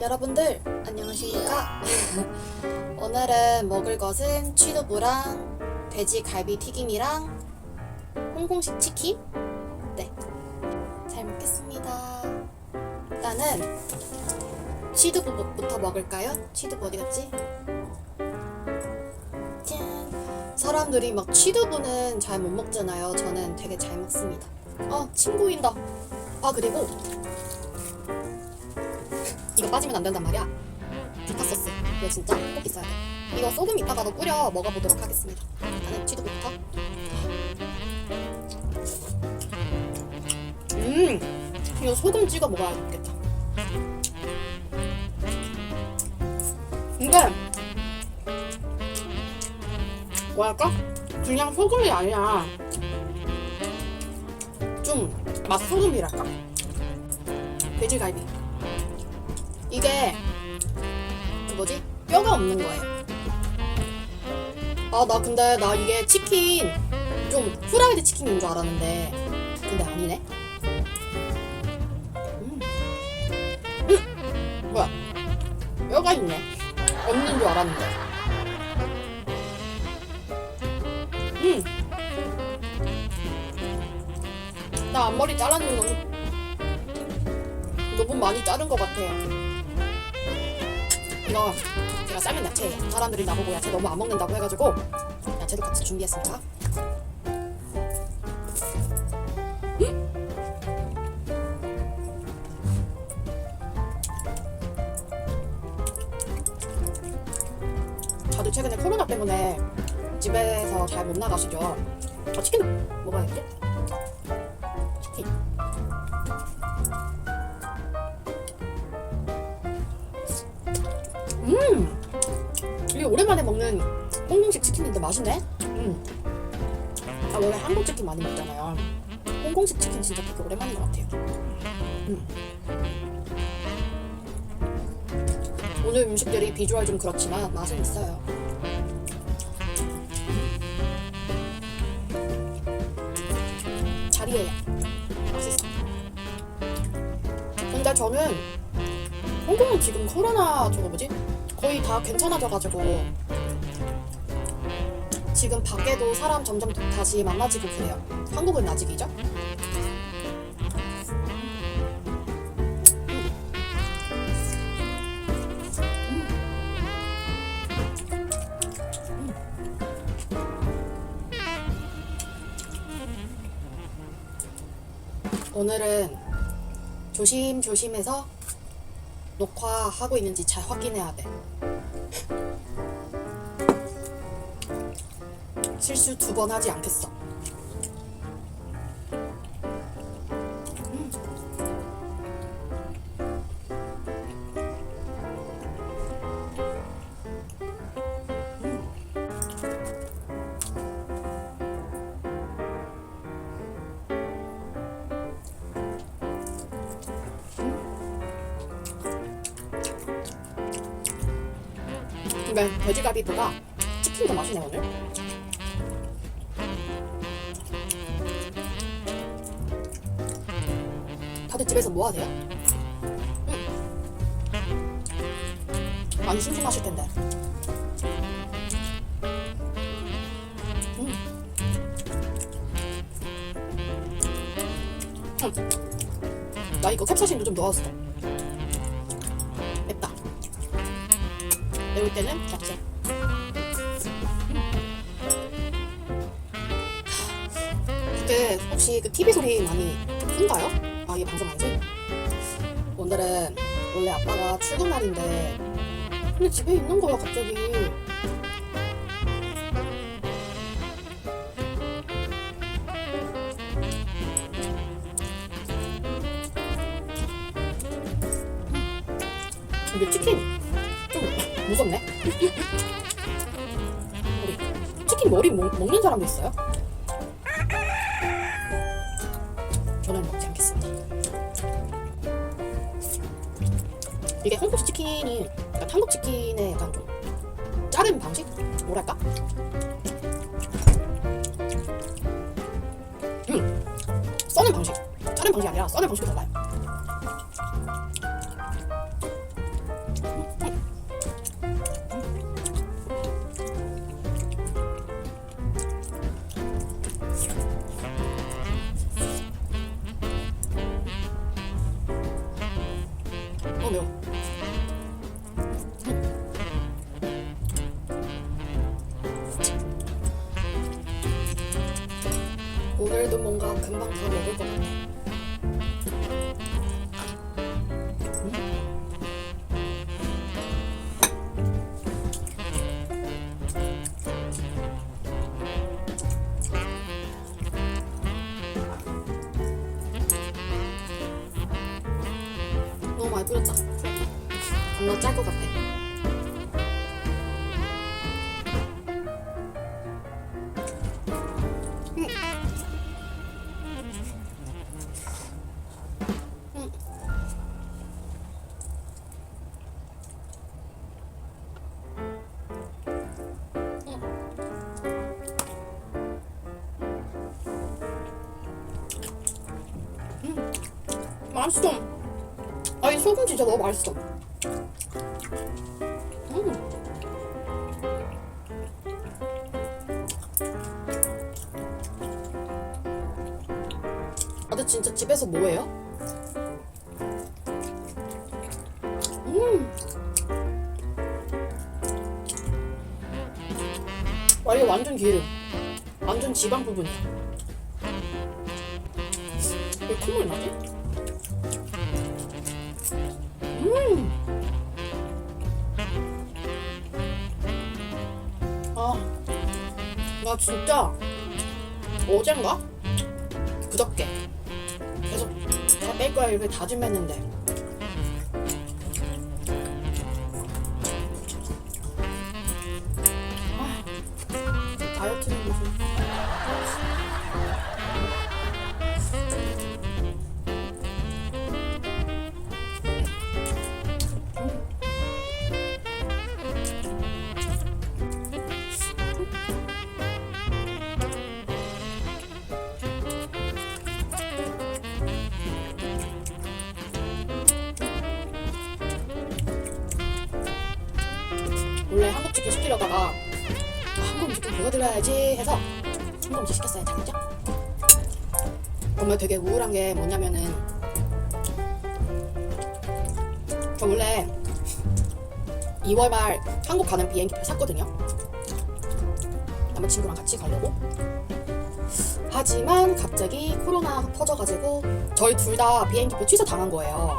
여러분들 안녕하십니까? 오늘은 먹을 것은 취두부랑 돼지 갈비 튀김이랑 홍콩식 치킨. 네, 잘 먹겠습니다. 일단은 취두부부터 먹을까요? 취두부 어디 갔지? 짠. 사람들이 막 취두부는 잘 못 먹잖아요. 저는 되게 잘 먹습니다. 어, 침 고인다. 아 그리고 이거 빠지면 안 된단 말이야. 비타 소스. 이거 진짜 꼭 있어야 돼. 이거 소금 이따가도 뿌려 먹어보도록 하겠습니다. 일단은 취두부부터. 음, 이거 소금 찍어 먹어야겠다. 근데 뭐랄까? 그냥 소금이 아니라 좀 맛소금이랄까? 돼지갈비. 이게 그 뭐지? 뼈가 없는 거예요. 아, 나 근데 나 이게 치킨 좀 후라이드 치킨인 줄 알았는데 근데 아니네. 음. 음. 뭐야? 뼈가 있네. 없는 줄 알았는데. 음. 나 앞머리 잘랐는 건 너무 많이 자른 것 같아요. 이거 제가 삶은 야채예요. 사람들이 나보고 야채 너무 안 먹는다고 해가지고 야채도 같이 준비했습니다. 다들 최근에 코로나 때문에 집에서 잘 못 나가시죠? 어, 치킨도 먹어야겠지? 음. 오늘 음식들이 비주얼 좀 그렇지만 맛은 있어요. 자리에요. 맛있어. 근데 저는 홍콩은 지금 코로나 저거 뭐지? 거의 다 괜찮아져가지고 지금 밖에도 사람 점점 다시 많아지고 그래요. 한국은 아직이죠? 오늘은 조심조심해서 녹화하고 있는지 잘 확인해야 돼. 실수 두 번 하지 않겠어. 근데 돼지갈비보다 치킨이 더 맛있네 오늘. 다들 집에서 뭐 하세요? 응. 많이 심심하실 텐데. 음. 음. 나 이거 캡사신도 좀 넣었어. 그때 혹시 그 TV 소리 많이 큰가요? 아 이게 방송 아니지? 오늘은 원래 아빠가 출근 날인데 근데 집에 있는 거야 갑자기. 근데 치킨 좀 무섭네. 치킨 머리 먹, 먹는 사람도 있어요? 치킨의 약간 좀 자른 방식? 뭐랄까? 음, 써는 방식. 자른 방식이 아니라 써는 방식이 달라요. 많이 뿌렸다. 겁나 짤 것 같아. 와 이게 완전 기름. 완전 지방 부분이야. 왜 콧물 나지? 음. 아, 나 진짜 어젠가? 그저께 계속 내가 뺄 거야 이렇게 다짐했는데 한국치킨 시키려다가 아, 한국치킨 보여드려야지 해서 한국치 시켰어요. 자기죠? 정말 되게 우울한 게 뭐냐면은 저 원래 2월 말 한국 가는 비행기표 샀거든요. 남자친구랑 같이 가려고. 하지만 갑자기 코로나가 퍼져가지고 저희 둘 다 비행기표 취소 당한 거예요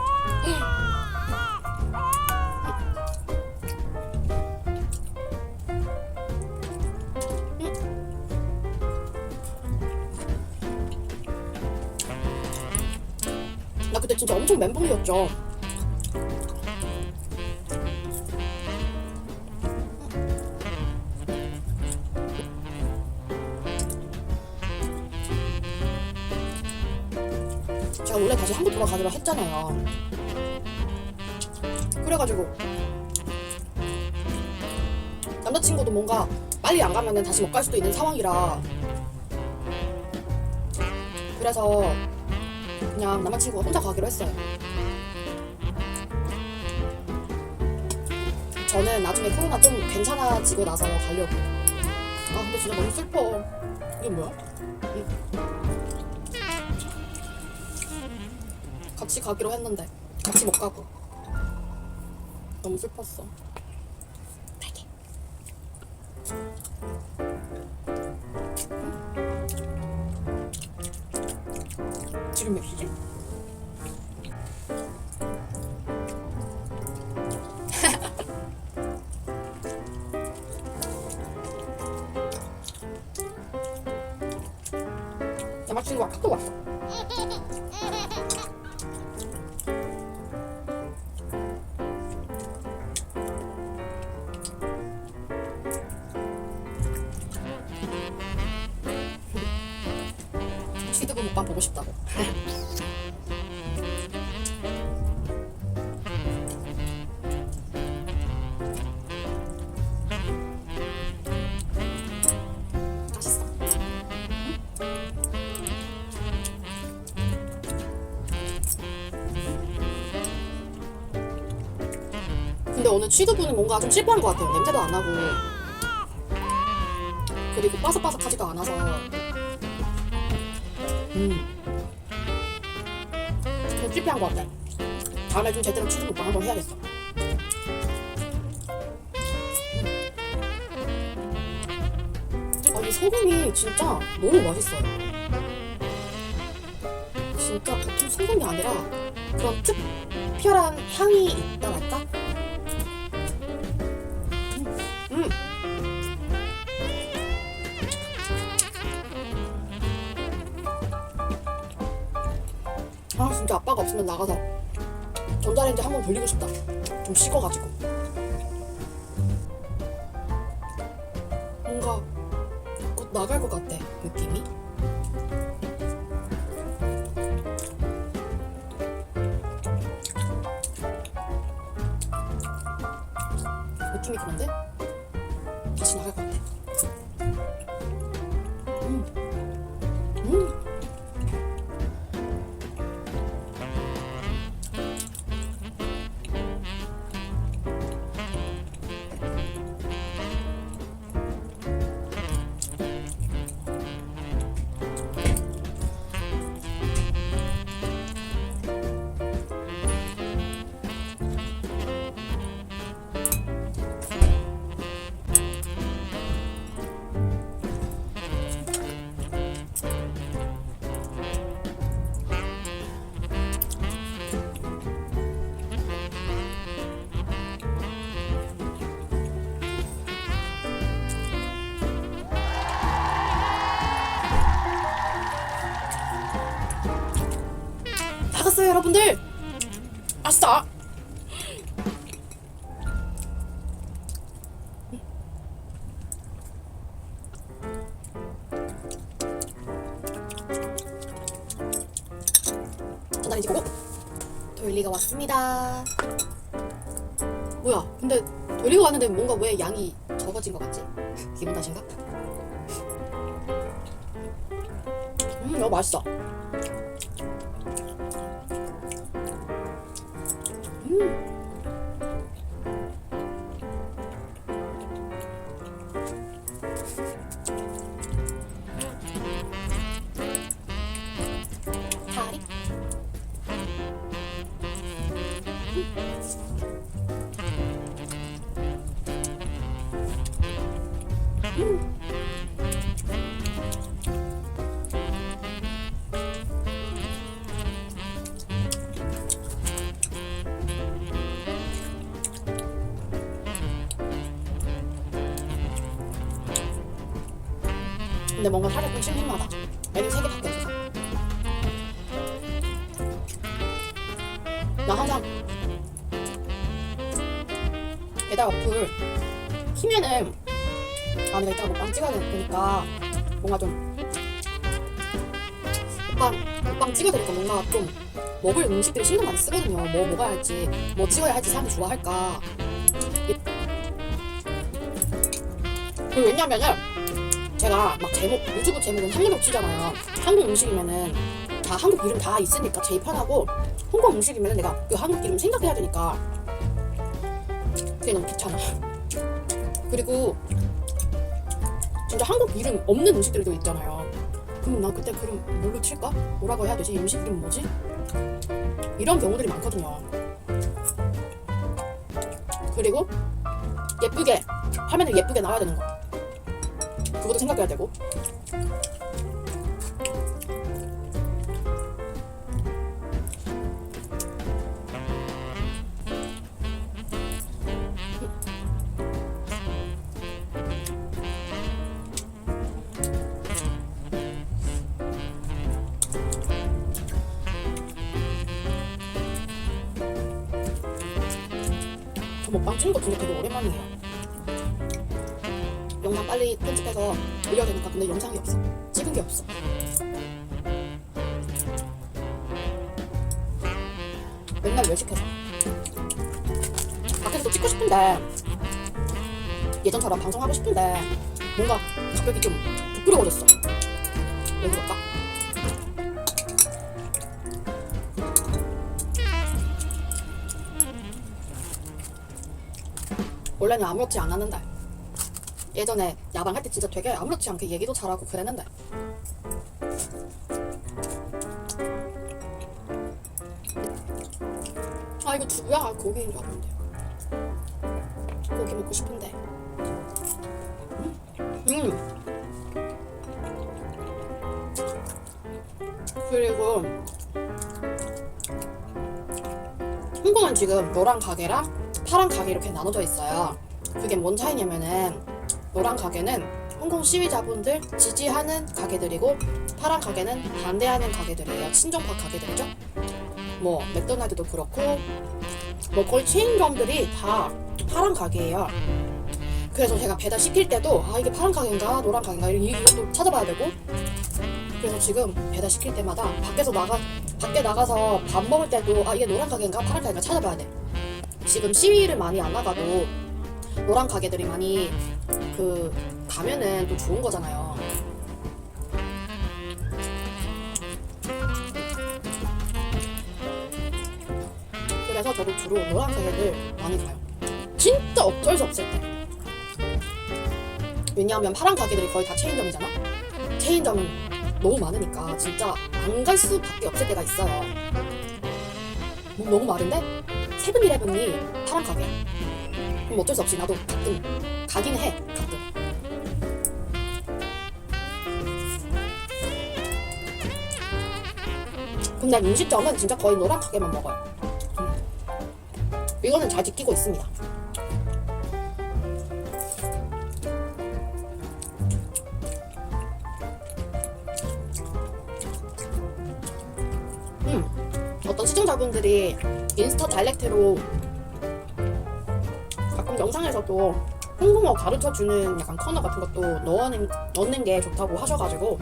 그때 진짜 엄청 멘붕이었죠. 제가 원래 다시 한국 돌아가기로 했잖아요. 그래가지고 남자친구도 뭔가 빨리 안 가면은 다시 못 갈 수도 있는 상황이라 그래서 그냥 남자친구가 혼자 가기로 했어요. 저는 나중에 코로나 좀 괜찮아지고 나서 가려고. 아 근데 진짜 너무 슬퍼. 이게 뭐야? 응. 같이 가기로 했는데 같이 못 가고. 너무 슬펐어. 딸기. 지금 몇 시지? 남자친구가 카톡 왔어. 오늘 취두부는 뭔가 좀 실패한 것 같아요. 냄새도 안 나고. 그리고 바삭바삭하지도 않아서. 음. 좀 실패한 것 같아. 다음에 좀 제대로 치즈 먹방 한번 해야겠어. 아, 이 소금이 진짜 너무 맛있어요. 진짜 보통 소금이 아니라 그런 특별한 향이 있다랄까? 아 진짜 아빠가 없으면 나가서 전자레인지 한번 돌리고 싶다. 좀 식어가지고. 뭔가 곧 나갈 것 같아 느낌이. 여러분들 아싸 전화인지 보고 돌리가 왔습니다 뭐야 근데 돌리가 왔는데 뭔가 왜 양이 적어진 것 같지? 기분 탓인가? 음 이거 맛있어 다 근데 뭔가 좀 싱싱하다. 메뉴 3개 바뀌었어. 나 항상 배달 어플 키면은 아 내가 이따가 먹방 찍어야 되니까 뭔가 좀 먹방 찍어야 되니까 뭔가 좀 먹을 음식들이 신경 많이 쓰거든요 뭐 먹어야 할지 뭐 찍어야 할지 사람이 좋아할까 이- 그리고 왜냐면은 제가 막 제목 유튜브 제목은 한국어 치잖아요 한국 음식이면은 다 한국 이름 다 있으니까 제일 편하고 홍콩 음식이면 내가 그 한국 이름 생각해야 되니까 그게 너무 귀찮아. 그리고 진짜 한국 이름 없는 음식들도 있잖아요. 그럼 나 그때 그럼 뭘로 칠까? 뭐라고 해야 되지? 음식 이름 뭐지? 이런 경우들이 많거든요. 그리고 예쁘게 화면을 예쁘게 나와야 되는 거. 그것도 생각해야 되고. 맨날 외식해서. 밖에서도 찍고 싶은데 예전처럼 방송하고 싶은데 뭔가 갑자기 좀 부끄러워졌어. 왜 그럴까? 원래는 아무렇지 않았는데 예전에 야방할 때 진짜 되게 아무렇지 않게 얘기도 잘하고 그랬는데 고기인 줄 알았는데 고기 먹고 싶은데. 음. 그리고 홍콩은 지금 노란 가게랑 파란 가게 이렇게 나눠져 있어요. 그게 뭔 차이냐면은 노란 가게는 홍콩 시위자분들 지지하는 가게들이고 파란 가게는 반대하는 가게들이에요. 친정파 가게들이죠. 뭐 맥도날드도 그렇고 뭐 거의 체인점들이 다 파란 가게예요. 그래서 제가 배달 시킬 때도 아 이게 파란 가게인가 노란 가게인가 이런 이것도 찾아봐야 되고 그래서 지금 배달 시킬 때마다 밖에서 나가 밖에 나가서 밥 먹을 때도 아 이게 노란 가게인가 파란 가게인가 찾아봐야 돼. 지금 시위를 많이 안 나가도 노란 가게들이 많이 그 가면은 또 좋은 거잖아요. 그래서 저도 주로 노란 가게들 많이 가요. 진짜 어쩔 수 없을 때. 왜냐하면 파란 가게들이 거의 다 체인점이잖아. 체인점은 너무 많으니까 진짜 안 갈 수밖에 없을 때가 있어요. 뭐 너무 많은데 세븐일레븐이 파란 가게. 그럼 어쩔 수 없이 나도 가끔 가긴 해. 가끔. 근데 음식점은 진짜 거의 노란 가게만 먹어요. 이거는 잘 지키고 있습니다. 음, 어떤 시청자분들이 인스타 다이렉트로 가끔 영상에서도 한국어 가르쳐 주는 약간 코너 같은 것도 넣어는, 넣는 게 좋다고 하셔가지고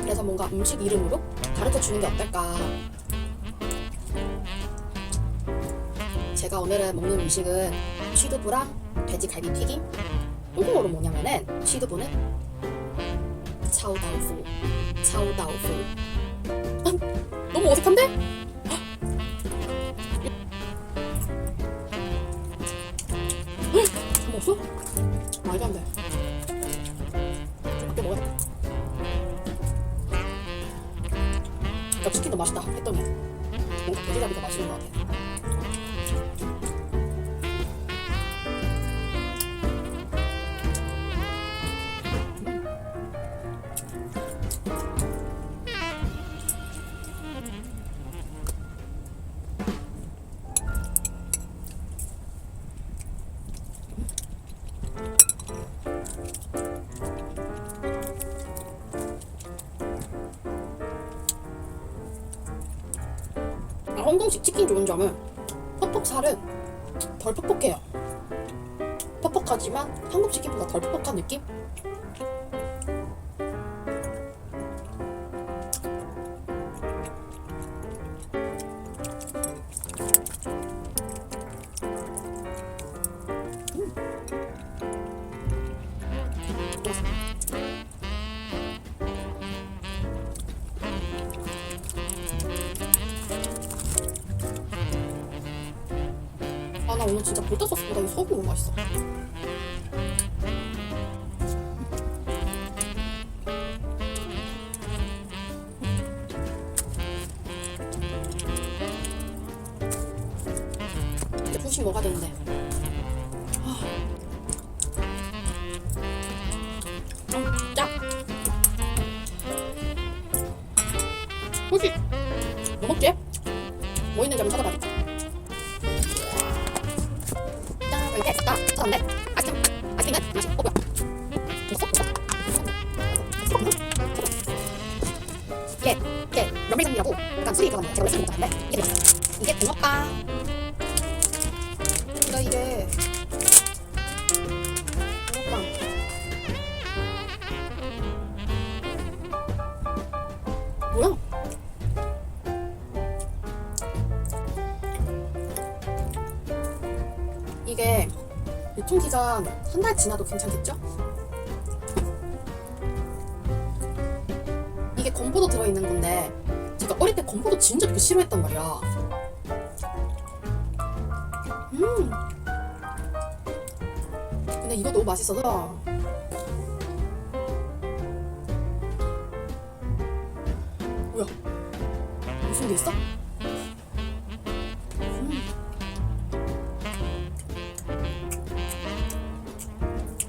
그래서 뭔가 음식 이름으로 가르쳐 주는 게 어떨까. 제가 오늘은 먹는 음식은 취두부랑 돼지 갈비 튀김. 홍콩어로 뭐냐면은 취두부는 차오다오fu. 차오다오fu. 아, 너무 어색한데? 아, 홍콩식 치킨 좋은 점은 퍽퍽살은 덜 퍽퍽해요. 퍽퍽하지만 한국 치킨보다 덜 퍽퍽한 느낌? 아나 오늘 진짜 볼터 소스보다 이 소금 너무 맛있어. 유통기간 한달 지나도 괜찮겠죠? 이게 건포도 들어있는 건데 제가 어릴 때 건포도 진짜 되게 싫어했단 말이야 음 근데 이거 너무 맛있어서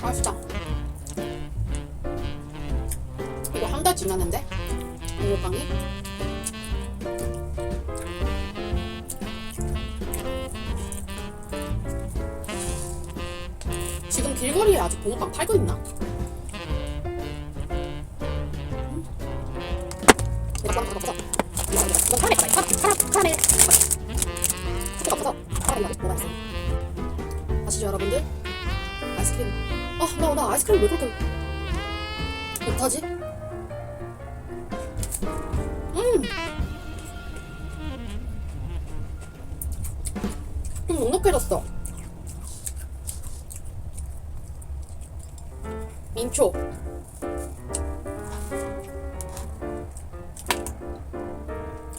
맛있다. 이거 한 달 지났는데? 이거 빵이? 지금 길거리에 아직 붕어빵 팔고 있나?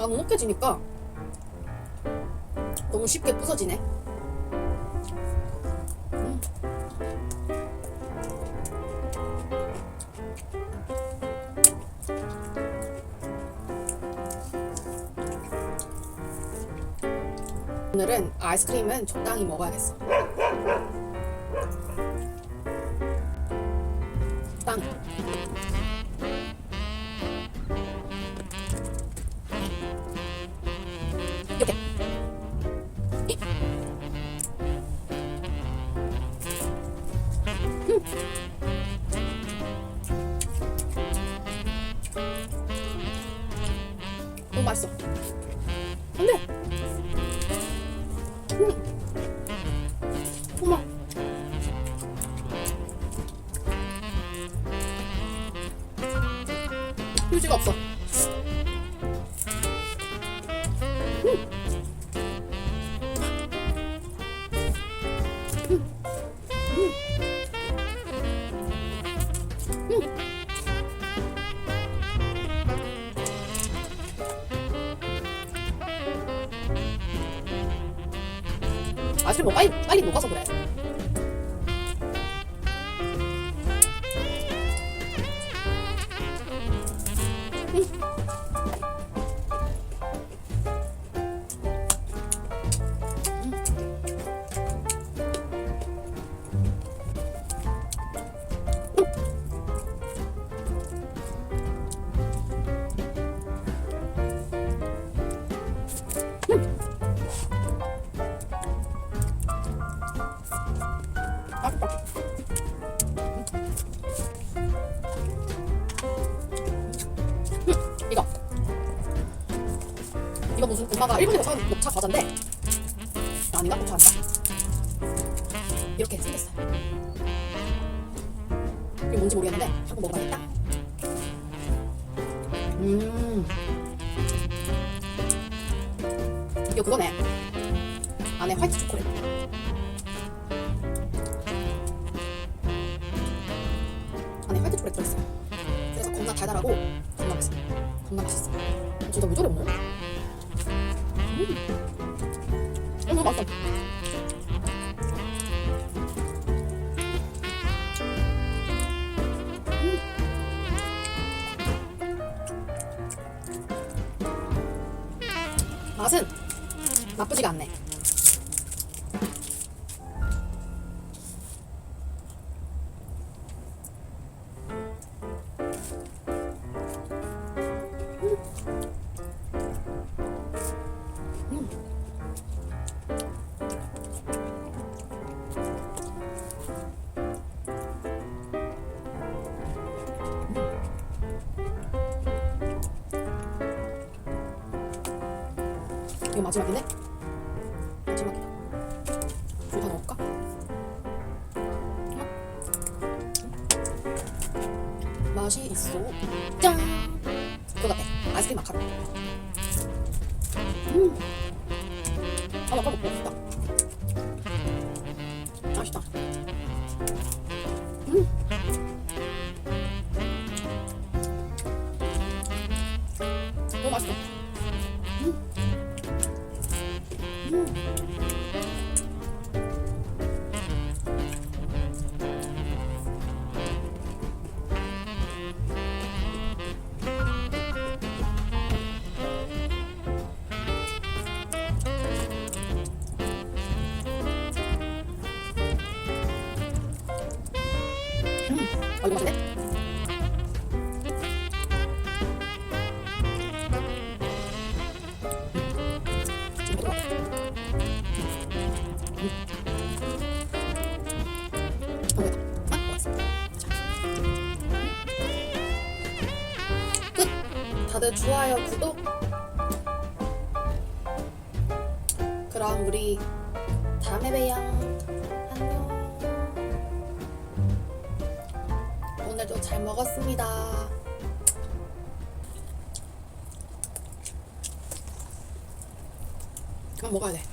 아, 넉넉해지니까 너무 쉽게 부서지네. 음. 오늘은 아이스크림은 적당히 먹어야겠어. 안 돼. 음. 휴지가 없어. 엄마가 일본에서 사온 녹차 과자인데 아닌가? 녹차 아닌가? 이렇게 생겼어요. 이게 뭔지 모르겠는데 한번 먹어봐야겠다. 음. 이거 그거네. 안에 화이트 초콜릿. 안에 화이트 초콜릿 들어있어요. 그래서 겁나 달달하고 겁나 맛있어. 겁나 맛있어. 진짜 왜 저래 오늘? 음. 이거 마지막이네? 마지막이다. 둘다 넣을까? 음. 맛이 있어. 짠! 그거 같아. 아이스크림 마카롱. 음. 아, 마카롱 먹고 싶다. Okay. 먹었습니다. 아, 먹어야 돼.